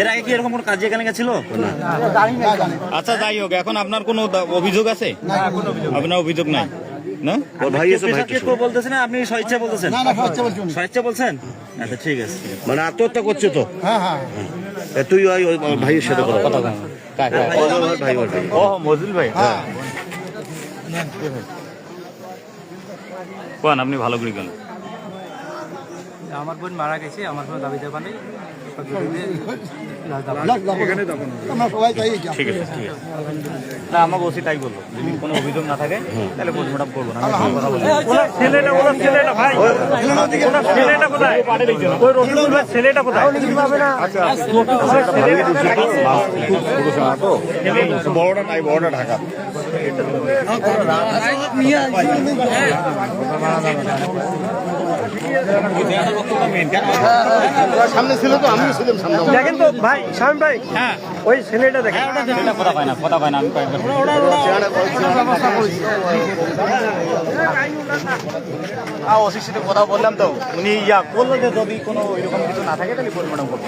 এর আগে কি এরকম কোনো কাজে এখানে গেছিল? আচ্ছা যাই হোক এখন আপনার কোনো অভিযোগ আছে? আপনার অভিযোগ নাই? না? ওর ভাই এসে ভাই কেউ বলতেছে আপনি স্বেচ্ছা বলতেছেন। না না খরচা বলছি স্বেচ্ছা বলছেন? আচ্ছা ঠিক আছে। মানে আত্মহত্যা করছে তো? হ্যাঁ হ্যাঁ। তুই ওই ভাইয়ের সাথে কথা বল। কাকা ওর ওর ভাই ওর ভাই ও মজুল ভাই? হ্যাঁ। কোন আপনি ভালো করে গেলেন আমার বোন মারা গেছে আমার কোনো দাবি দেওয়া নেই। আমরা। ঠিক আছে ঠিক আছে। না ওসি তাই বলল। যদি কোনো অভিযোগ না থাকে তাহলে পোস্টমর্টম করব না। ছেলেটা ওনার ছেলেটা ভাই। ছেলেটা কোথায়? ওই ভাই ছেলেটা কোথায়? বড়টা নাই বড়টা ঢাকা। সামনে ছিল তো আমিও ছিলাম সামনে। দেখেন তো ভাই স্বামী ভাই হ্যাঁ। ওই ছেলেটা দেখেন। কথা কয় না কথা না আমি কয়েকবার ওসির সাথে কথা বললাম তো উনি ইয়া করল যে যদি কোনো এরকম কিছু না থাকে তাহলে পরিমাণ করব।